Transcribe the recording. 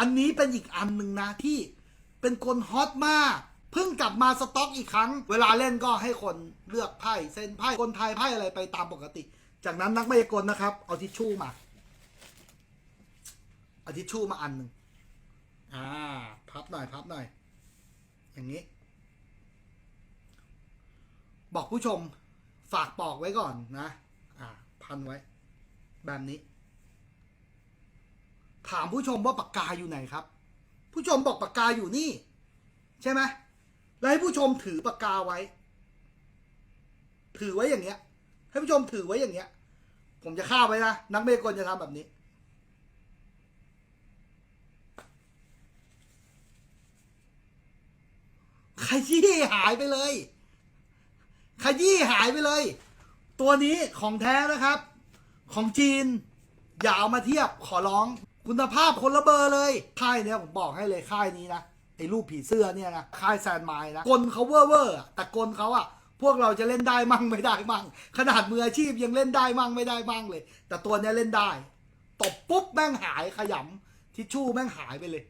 อันนี้เป็นอีกอันหนึ่งนะที่เป็นคนฮอตมาก เพิ่งกลับมาสต็อกอีกครั้ง เวลาเล่นก็ให้คนเลือกไพ่เส้นไพ่คนไทยไพ่อะไรไปตามปกติ จากนั้นนักมายากลนะครับ เอาทิชชู่มาเอาทิชชู่มาอันหนึ่งอ่า พับหน่อยพับหน่อย อย่างนี้ บอกผู้ชมฝากปอกไว้ก่อนนะ อ่า พันไว้ แบบนี้ ถามผู้ชมว่าปากกาอยู่ไหนครับ ผู้ชมบอกปากกาอยู่นี่ ใช่ไหมแล้วให้ผู้ชมถือปากกาไว้ ถือไว้อย่างเงี้ย ให้ผู้ชมถือไว้อย่างเงี้ย ผมจะฆ่าไว้นะนักเมกลจะทำแบบนี้ ขยี้หายไปเลย ขยี้หายไปเลย ตัวนี้ของแท้นะครับ ของจีน อย่าเอามาเทียบขอร้อง คุณภาพคนละเบอร์เลย ค่ายเนี้ยผมบอกให้เลยค่ายนี้นะไอ้รูปผีเสื้อเนี่ยนะค่ายแซนไมล์นะกลเขาเวอร์เวอร์แต่กลเขาอะพวกเราจะเล่นได้มั่งไม่ได้มั่งขนาดมืออาชีพยังเล่นได้มั่งไม่ได้มั่งเลย แต่ตัวเนี้ยเล่นได้ตบปุ๊บแม่งหายขยำทิชชู่แม่งหายไปเลย